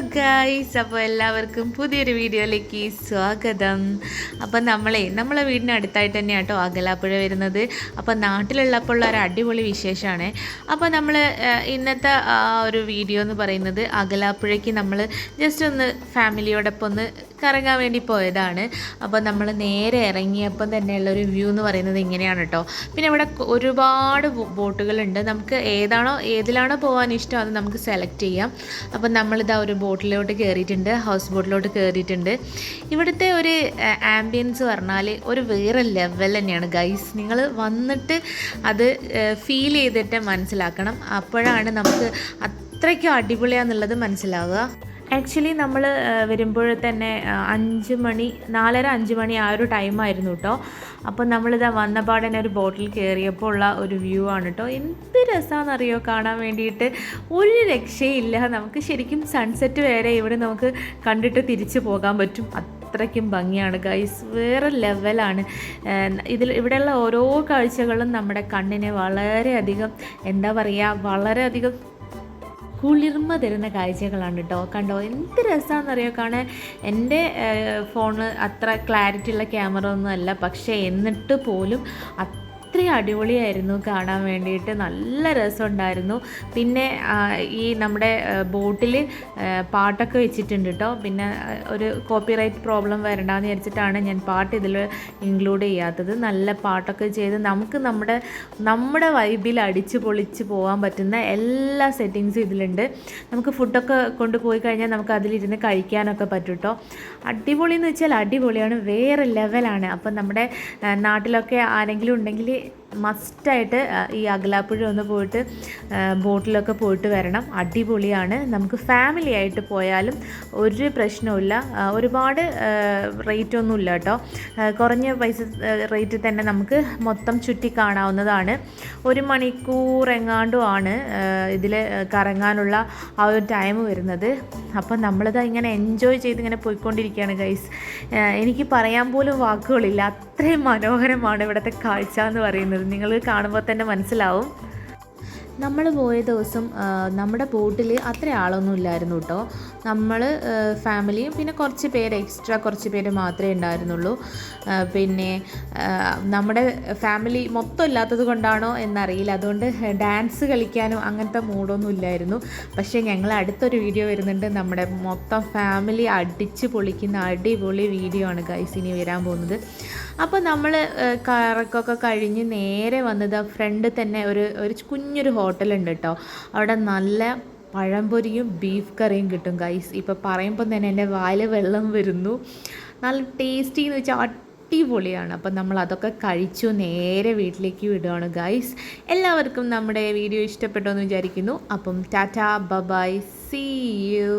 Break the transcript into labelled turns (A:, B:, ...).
A: Guys അപ്പോൾ എല്ലാവർക്കും പുതിയൊരു വീഡിയോയിലേക്ക് സ്വാഗതം. അപ്പോൾ നമ്മളെ നമ്മളെ വീടിന് അടുത്തായിട്ട് തന്നെയാണ് കേട്ടോ അകലാപ്പുഴ വരുന്നത്. അപ്പോൾ നാട്ടിലുള്ളപ്പോൾ ഉള്ള ഒരു അടിപൊളി വിശേഷമാണ്. അപ്പോൾ നമ്മൾ ഇന്നത്തെ ഒരു വീഡിയോ എന്ന് പറയുന്നത് അകലാപ്പുഴയ്ക്ക് നമ്മൾ ജസ്റ്റ് ഒന്ന് ഫാമിലിയോടൊപ്പം ഒന്ന് കറങ്ങാൻ വേണ്ടി പോയതാണ്. അപ്പോൾ നമ്മൾ നേരെ ഇറങ്ങിയപ്പം തന്നെയുള്ള ഒരു വ്യൂ എന്ന് പറയുന്നത് ഇങ്ങനെയാണ് കേട്ടോ പിന്നെ ഇവിടെ ഒരുപാട് ബോട്ടുകളുണ്ട്. നമുക്ക് ഏതാണോ ഏതിലാണോ പോകാൻ ഇഷ്ടം അത് നമുക്ക് സെലക്ട് ചെയ്യാം. അപ്പം നമ്മളിതാ ഒരു ബോട്ടിലോട്ട് കയറിയിട്ടുണ്ട് ഹൗസ് ബോട്ടിലോട്ട് കയറിയിട്ടുണ്ട് ഇവിടുത്തെ ഒരു ആംബിയൻസ് പറഞ്ഞാൽ ഒരു വേറെ ലെവൽ തന്നെയാണ്. ഗൈസ് നിങ്ങൾ വന്നിട്ട് അത് ഫീൽ ചെയ്തിട്ട് മനസ്സിലാക്കണം. അപ്പോഴാണ് നമുക്ക് അത്രയ്ക്കും അടിപൊളിയാന്നുള്ളത് മനസ്സിലാവുക. ആക്ച്വലി നമ്മൾ വരുമ്പോൾ തന്നെ അഞ്ച് മണി നാലര അഞ്ച് മണി ആ ഒരു ടൈമായിരുന്നു കേട്ടോ അപ്പോൾ നമ്മളിതാ വന്ന പാടനെ ഒരു ബോട്ടിൽ കയറിയപ്പോൾ ഉള്ള ഒരു വ്യൂ ആണ് കേട്ടോ എന്ത് രസമാണെന്നറിയോ കാണാൻ വേണ്ടിയിട്ട് ഒരു രക്ഷയില്ല. നമുക്ക് ശരിക്കും സൺസെറ്റ് വരെ ഇവിടെ നമുക്ക് കണ്ടിട്ട് തിരിച്ചു പോകാൻ പറ്റും. അത്രയ്ക്കും ഭംഗിയാണ് ഗൈസ് വേറെ ലെവലാണ് ഇതിൽ ഇവിടെയുള്ള ഓരോ കാഴ്ചകളും നമ്മുടെ കണ്ണിനെ വളരെയധികം എന്താ പറയുക വളരെയധികം കുളിർമ തരുന്ന കാഴ്ചകളാണ് കേട്ടോ കണ്ടോ എന്ത് രസമാണെന്നറിയോ കാണാൻ? എന്റെ ഫോണ് അത്ര ക്ലാരിറ്റി ഉള്ള ക്യാമറ ഒന്നും അല്ല പക്ഷേ എന്നിട്ട് പോലും അത്രയും അടിപൊളിയായിരുന്നു കാണാൻ വേണ്ടിയിട്ട്. നല്ല രസമുണ്ടായിരുന്നു. പിന്നെ ഈ നമ്മുടെ ബോട്ടിൽ പാട്ടൊക്കെ വെച്ചിട്ടുണ്ട് കേട്ടോ പിന്നെ ഒരു കോപ്പിറൈറ്റ് പ്രോബ്ലം വരണ്ടെന്ന് വിചാരിച്ചിട്ടാണ് ഞാൻ പാട്ട് ഇതിൽ ഇൻക്ലൂഡ് ചെയ്യാത്തത്. നല്ല പാട്ടൊക്കെ ചെയ്ത് നമുക്ക് നമ്മുടെ നമ്മുടെ വൈബിൽ അടിച്ച് പൊളിച്ച് പോകാൻ പറ്റുന്ന എല്ലാ സെറ്റിങ്സും ഇതിലുണ്ട്. നമുക്ക് ഫുഡൊക്കെ കൊണ്ടുപോയി കഴിഞ്ഞാൽ നമുക്ക് അതിലിരുന്ന് കഴിക്കാനൊക്കെ പറ്റും കേട്ടോ അടിപൊളി എന്ന് വെച്ചാൽ അടിപൊളിയാണ്. വേറെ ലെവലാണ്. അപ്പം നമ്മുടെ നാട്ടിലൊക്കെ ആരെങ്കിലും ഉണ്ടെങ്കിൽ day. മസ്റ്റായിട്ട് ഈ അകലാപ്പുഴ ഒന്ന് പോയിട്ട് ബോട്ടിലൊക്കെ പോയിട്ട് വരണം. അടിപൊളിയാണ്. നമുക്ക് ഫാമിലി ആയിട്ട് പോയാലും ഒരു പ്രശ്നവുമില്ല. ഒരുപാട് റേറ്റ് ഒന്നും കേട്ടോ. കുറഞ്ഞ പൈസ റേറ്റ് തന്നെ നമുക്ക് മൊത്തം ചുറ്റി കാണാവുന്നതാണ്. ഒരു മണിക്കൂർ എങ്ങാണ്ടും ആണ് ഇതിൽ കറങ്ങാനുള്ള ആ ഒരു ടൈം വരുന്നത്. അപ്പം നമ്മളിത് ഇങ്ങനെ എൻജോയ് ചെയ്ത് ഇങ്ങനെ പോയിക്കൊണ്ടിരിക്കുകയാണ് ഗൈസ് എനിക്ക് പറയാൻ പോലും വാക്കുകളില്ല. അത്രയും മനോഹരമാണ് ഇവിടുത്തെ കാഴ്ച എന്ന് പറയുന്നത്. നിങ്ങൾ കാണുമ്പോൾ തന്നെ മനസ്സിലാവും. നമ്മൾ പോയ ദിവസം നമ്മുടെ ബോട്ടിൽ അത്ര ആളൊന്നും ഇല്ലായിരുന്നു കേട്ടോ നമ്മൾ ഫാമിലിയും പിന്നെ കുറച്ച് പേര് എക്സ്ട്രാ കുറച്ച് പേര് മാത്രമേ ഉണ്ടായിരുന്നുള്ളൂ. പിന്നെ നമ്മുടെ ഫാമിലി മൊത്തം ഇല്ലാത്തത് കൊണ്ടാണോ എന്നറിയില്ല. അതുകൊണ്ട് ഡാൻസ് കളിക്കാനും അങ്ങനത്തെ മൂഡൊന്നും ഇല്ലായിരുന്നു. പക്ഷേ ഞങ്ങൾ അടുത്തൊരു വീഡിയോ വരുന്നുണ്ട്. നമ്മുടെ മൊത്തം ഫാമിലി അടിച്ച് പൊളിക്കുന്ന അടിപൊളി വീഡിയോ ആണ് ഗൈസ് ഇനി വരാൻ പോകുന്നത്. അപ്പോൾ നമ്മൾ കറക്കൊക്കെ കഴിഞ്ഞ് നേരെ വന്നത് ഫ്രണ്ട് തന്നെ ഒരു ഒരു കുഞ്ഞൊരു ഹോട്ടലുണ്ട് കേട്ടോ അവിടെ നല്ല പഴംപൊരിയും ബീഫ് കറിയും കിട്ടും ഗൈസ് ഇപ്പോൾ പറയുമ്പോൾ തന്നെ എന്റെ വായിൽ വെള്ളം വരുന്നു. നല്ല ടേസ്റ്റി എന്ന് വെച്ചാൽ അടിപൊളിയാണ്. അപ്പം നമ്മൾ അതൊക്കെ കഴിച്ചു നേരെ വീട്ടിലേക്ക് വിടുകയാണ് ഗൈസ് എല്ലാവർക്കും നമ്മുടെ വീഡിയോ ഇഷ്ടപ്പെട്ടു എന്ന് വിചാരിക്കുന്നു. അപ്പം ടാറ്റ ബബായ്. See you